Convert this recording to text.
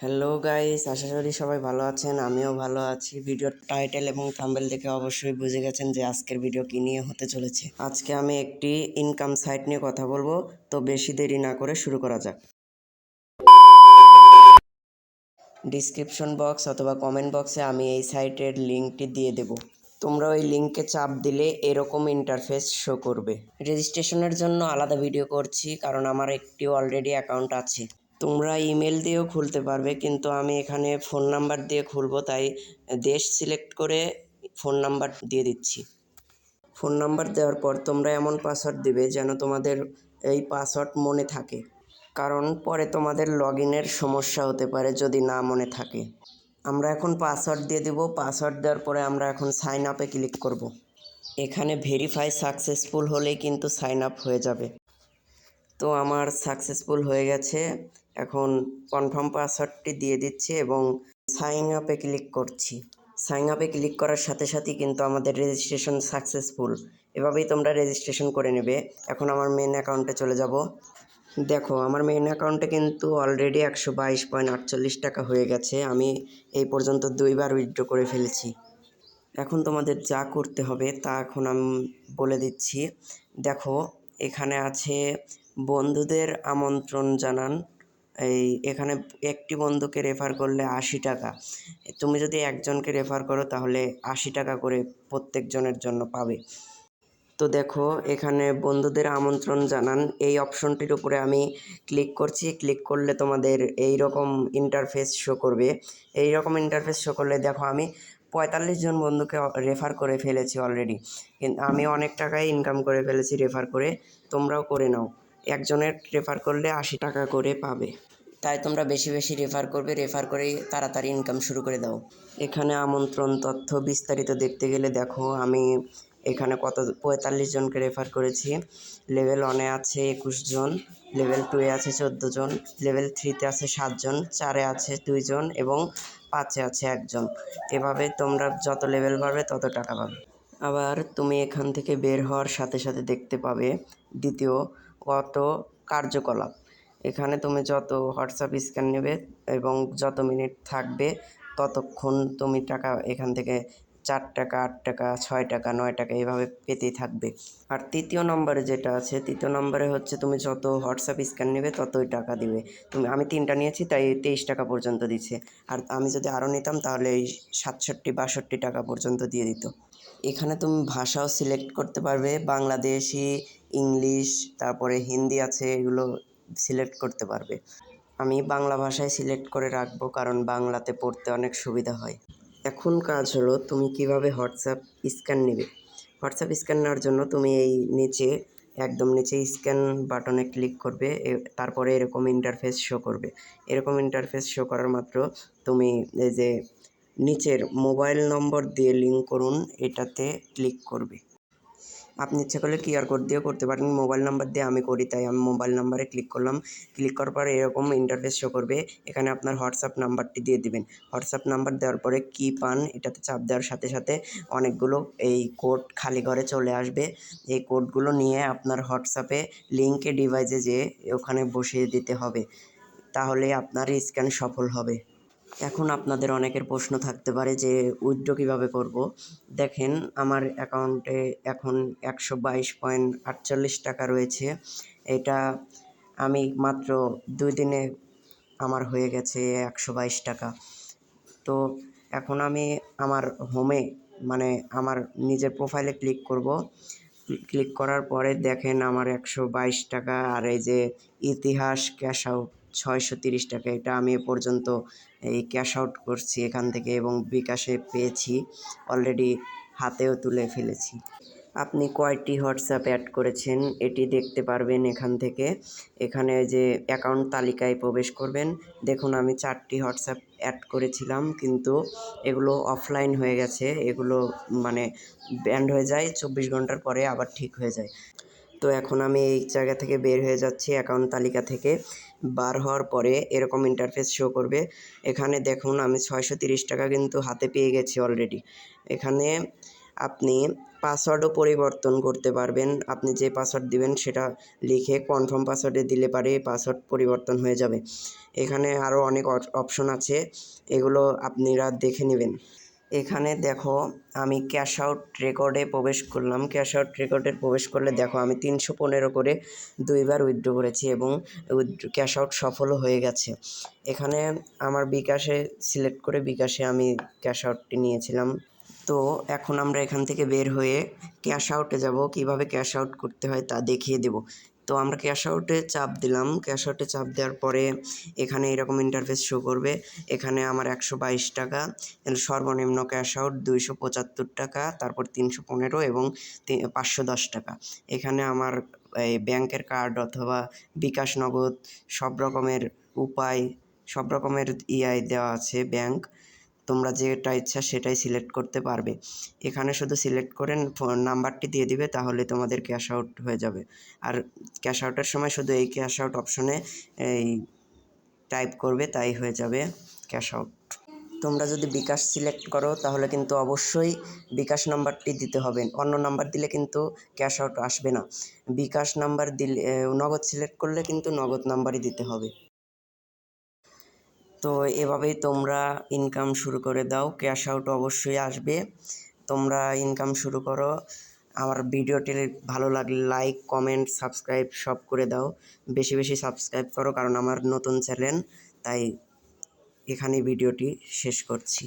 Hello guys আশা করি সবাই ভালো আছেন, আমিও ভালো আছি। ভিডিওর টাইটেল এবং থাম্বেল দেখে অবশ্যই বুঝে গেছেন যে আজকের ভিডিও কী নিয়ে হতে চলেছে। আজকে আমি একটি ইনকাম সাইট নিয়ে কথা বলব, তো বেশি দেরি না করে শুরু করা যাক। ডিসক্রিপশন বক্স অথবা কমেন্ট বক্সে আমি এই সাইটের লিঙ্কটি দিয়ে দেব। তোমরা ওই লিঙ্কে চাপ দিলে এরকম ইন্টারফেস শো করবে। রেজিস্ট্রেশনের জন্য আলাদা ভিডিও করছি, কারণ আমার একটি অলরেডি অ্যাকাউন্ট আছে। তোমরা ইমেল দিয়েও খুলতে পারবে, কিন্তু আমি এখানে ফোন নাম্বার দিয়ে খুলবো, তাই দেশ সিলেক্ট করে ফোন নাম্বার দিয়ে দিচ্ছি। ফোন নাম্বার দেওয়ার পর তোমরা এমন পাসওয়ার্ড দিবে যেন তোমাদের এই পাসওয়ার্ড মনে থাকে, কারণ পরে তোমাদের লগ ইনের সমস্যা হতে পারে যদি না মনে থাকে। আমরা এখন পাসওয়ার্ড দিয়ে দেবো, পাসওয়ার্ড দেওয়ার পরে আমরা এখন সাইন আপে ক্লিক করব। এখানে ভেরিফাই সাকসেসফুল হলেই কিন্তু সাইন আপ হয়ে যাবে। তো আমার সাকসেসফুল হয়ে গেছে। এখন কনফার্ম পাসওয়ার্ডটি দিয়ে দিচ্ছি এবং সাইন আপে ক্লিক করছি। সাইন আপে ক্লিক করার সাথে সাথেই কিন্তু আমাদের রেজিস্ট্রেশন সাকসেসফুল এভাবেই তোমরা রেজিস্ট্রেশন করে নেবে। এখন আমার মেন অ্যাকাউন্টে চলে যাব। দেখো, আমার মেন অ্যাকাউন্টে কিন্তু অলরেডি একশো বাইশ পয়েন্ট আটচল্লিশ টাকা হয়ে গেছে। আমি এই পর্যন্ত দুইবার উইথড্র করে ফেলেছি। এখন তোমাদের যা করতে হবে তা এখন আমি বলে দিচ্ছি। দেখো, এখানে আছে বন্ধুদের আমন্ত্রণ জানান। এই এখানে একটি বন্ধুকে রেফার করলে আশি টাকা। তুমি যদি একজনকে রেফার করো, তাহলে আশি টাকা করে প্রত্যেকজনের জন্য পাবে। তো দেখো, এখানে বন্ধুদের আমন্ত্রণ জানান। এই অপশনটির উপরে আমি ক্লিক করছি। ক্লিক করলে তোমাদের এই রকম ইন্টারফেস শো করবে। এই রকম ইন্টারফেস শো করলে দেখো, আমি পঁয়তাল্লিশ জন বন্ধুকে রেফার করে ফেলেছি অলরেডি আমি অনেক টাকাই ইনকাম করে ফেলেছি রেফার করে। তোমরাও করে নাও। একজনের রেফার করলে আশি টাকা করে পাবে। তাই তোমরা বেশি বেশি রেফার করবে রেফার করেই তাড়াতাড়ি ইনকাম শুরু করে দাও। এখানে আমন্ত্রণ তথ্য বিস্তারিত দেখতে গেলে দেখো আমি এখানে কত পঁয়তাল্লিশ জনকে রেফার করেছি। লেভেল ওয়ানে আছে একুশ জন লেভেল টুয়ে আছে চোদ্দ জন লেভেল থ্রিতে আছে সাতজন চারে আছে দুইজন এবং পাঁচে আছে একজন এভাবে তোমরা যত লেভেল বাড়বে তত টাকা পাবে। আবার তুমি এখান থেকে বের হওয়ার সাথে সাথে দেখতে পাবে দ্বিতীয় কত কার্যকলাপ। এখানে তুমি যত হোয়াটসঅ্যাপ স্ক্যান নেবে এবং যত মিনিট থাকবে, ততক্ষণ তুমি টাকা এখান থেকে চার টাকা, আট টাকা, ছয় টাকা, নয় টাকা এইভাবে পেতেই থাকবে। আর তৃতীয় নম্বরে যেটা আছে, তৃতীয় নম্বরে হচ্ছে তুমি যত হোয়াটসঅ্যাপ স্ক্যান নেবে, ততই টাকা দিবে। তুমি, আমি তিনটা নিয়েছি, তাই তেইশ টাকা পর্যন্ত দিচ্ছে। আর আমি যদি আরও নিতাম, তাহলে এই সাতষট্টি, বাষট্টি টাকা পর্যন্ত দিয়ে দিত। এখানে তুমি ভাষাও সিলেক্ট করতে পারবে, বাংলাদেশি ইংলিশ, তারপরে হিন্দি আছে, এগুলো সিলেক্ট করতে পারবে। আমি বাংলা ভাষায় সিলেক্ট করে রাখব কারণ বাংলাতে পড়তে অনেক সুবিধা হয়। এখন কাজ হলো তুমি কীভাবে হোয়াটসঅ্যাপ স্ক্যান নেবে? হোয়াটসঅ্যাপ স্ক্যান নেওয়ার জন্য তুমি এই নিচে, একদম নিচে স্ক্যান বাটনে ক্লিক করবে তারপরে এরকম ইন্টারফেস শো করবে। এরকম ইন্টারফেস শো করার মাত্র তুমি এই যে, নিচের মোবাইল নম্বর দিয়ে লিঙ্ক করুন, এটাতে ক্লিক করবে। আপনি ইচ্ছে করলে কিউআর কোড দিয়েও করতে পারেন। মোবাইল নাম্বার দিয়ে আমি করি, তাই আমি মোবাইল নাম্বারে ক্লিক করলাম। ক্লিক করার পরে এরকম ইন্টারফেস শো করবে। এখানে আপনার হোয়াটসঅ্যাপ নাম্বারটি দিয়ে দিবেন। হোয়াটসঅ্যাপ নাম্বার দেওয়ার পরে কি পান, এটাতে চাপ দেওয়ার সাথে সাথে অনেকগুলো এই কোড খালি ঘরে চলে আসবে। এই কোডগুলো নিয়ে আপনার হোয়াটসঅ্যাপে লিঙ্কে ডিভাইসে যেয়ে ওখানে বসিয়ে দিতে হবে। তাহলে আপনার স্ক্যান সফল হবে। এখন আপনাদের অনেকের প্রশ্ন থাকতে পারে যে, উইথড্র কীভাবে করব? দেখেন, আমার অ্যাকাউন্টে এখন একশো বাইশ পয়েন্ট আটচল্লিশ টাকা রয়েছে। এটা আমি মাত্র দুই দিনে আমার হয়ে গেছে একশো বাইশ টাকা। তো এখন আমি আমার হোমে মানে আমার নিজের প্রোফাইলে ক্লিক করব। ক্লিক করার পরে দেখেন আমার একশো বাইশ টাকা আর এই যে ইতিহাস ক্যাশ আউট ছয়শো তিরিশ টাকা। এটা আমি এ পর্যন্ত এই ক্যাশ আউট করছি এখান থেকে এবং বিকাশে পেয়েছি। অলরেডি হাতেও তুলে ফেলেছি। আপনি কয়টি হোয়াটসঅ্যাপ অ্যাড করেছেন এটি দেখতে পারবেন এখান থেকে। এখানে যে অ্যাকাউন্ট তালিকায় প্রবেশ করবেন। দেখুন আমি চারটি হোয়াটসঅ্যাপ অ্যাড করেছিলাম কিন্তু এগুলো অফলাইন হয়ে গেছে। এগুলো মানে ব্যান্ড হয়ে যায়, চব্বিশ ঘণ্টার পরে আবার ঠিক হয়ে যায়। তো এখন আমি এই জায়গা থেকে বের হয়ে যাচ্ছি অ্যাকাউন্ট তালিকা থেকে। বার হওয়ার পরে এরকম ইন্টারফেস শো করবে। এখানে দেখুন আমি ছয়শো তিরিশ টাকা কিন্তু হাতে পেয়ে গেছি অলরেডি এখানে আপনি পাসওয়ার্ডও পরিবর্তন করতে পারবেন। আপনি যে পাসওয়ার্ড দিবেন সেটা লিখে কনফার্ম পাসওয়ার্ডে দিলে পারে পাসওয়ার্ড পরিবর্তন হয়ে যাবে। এখানে আরও অনেক অপশন আছে। এগুলো আপনারা দেখে নেবেন। এখানে দেখো, আমি ক্যাশ আউট রেকর্ডে প্রবেশ করলাম। ক্যাশ আউট রেকর্ডে প্রবেশ করলে দেখো, আমি তিনশো পনেরো করে দুইবার উইথড্র করেছি এবং ক্যাশ আউট সফলও হয়ে গেছে। এখানে আমার বিকাশে সিলেক্ট করে বিকাশে আমি ক্যাশ আউটটি নিয়েছিলাম। তো এখন আমরা এখান থেকে বের হয়ে ক্যাশ আউটে যাব। কীভাবে ক্যাশ আউট করতে হয় তা দেখিয়ে দেব। তো আমরা ক্যাশ আউটে চাপ দিলাম। ক্যাশ আউটে চাপ দেওয়ার পরে এখানে এরকম ইন্টারফেস শো করবে। এখানে আমার একশো বাইশ টাকা সর্বনিম্ন ক্যাশ আউট দুইশো পঁচাত্তর টাকা, তারপর তিনশো পনেরো এবং পাঁচশো দশ টাকা। এখানে আমার এই ব্যাংকের কার্ড অথবা বিকাশ নগদ সব রকমের উপায়, সব রকমের ইআই দেওয়া আছে ব্যাংক। তোমরা যেটা ইচ্ছা সেটাই সিলেক্ট করতে পারবে। এখানে শুধু সিলেক্ট করে ফোন নাম্বারটি দিয়ে দিবে, তাহলে তোমাদের ক্যাশ আউট হয়ে যাবে। আর ক্যাশ আউটের সময় শুধু এই ক্যাশ আউট অপশনে এই টাইপ করবে, তাই হয়ে যাবে ক্যাশ আউট তোমরা যদি বিকাশ সিলেক্ট করো, তাহলে কিন্তু অবশ্যই বিকাশ নাম্বারটি দিতে হবে। অন্য নাম্বার দিলে কিন্তু ক্যাশ আউট আসবে না। বিকাশ নাম্বার দিলে নগদ সিলেক্ট করলে কিন্তু নগদ নাম্বারই দিতে হবে। তো এভাবেই তোমরা ইনকাম শুরু করে দাও। ক্যাশ আউট অবশ্যই আসবে। তোমরা ইনকাম শুরু করো। আমার ভিডিওটি ভালো লাগলে লাইক কমেন্ট সাবস্ক্রাইব সব করে দাও। বেশি বেশি সাবস্ক্রাইব করো, কারণ আমার নতুন চ্যানেল তাই এখানে ভিডিওটি শেষ করছি।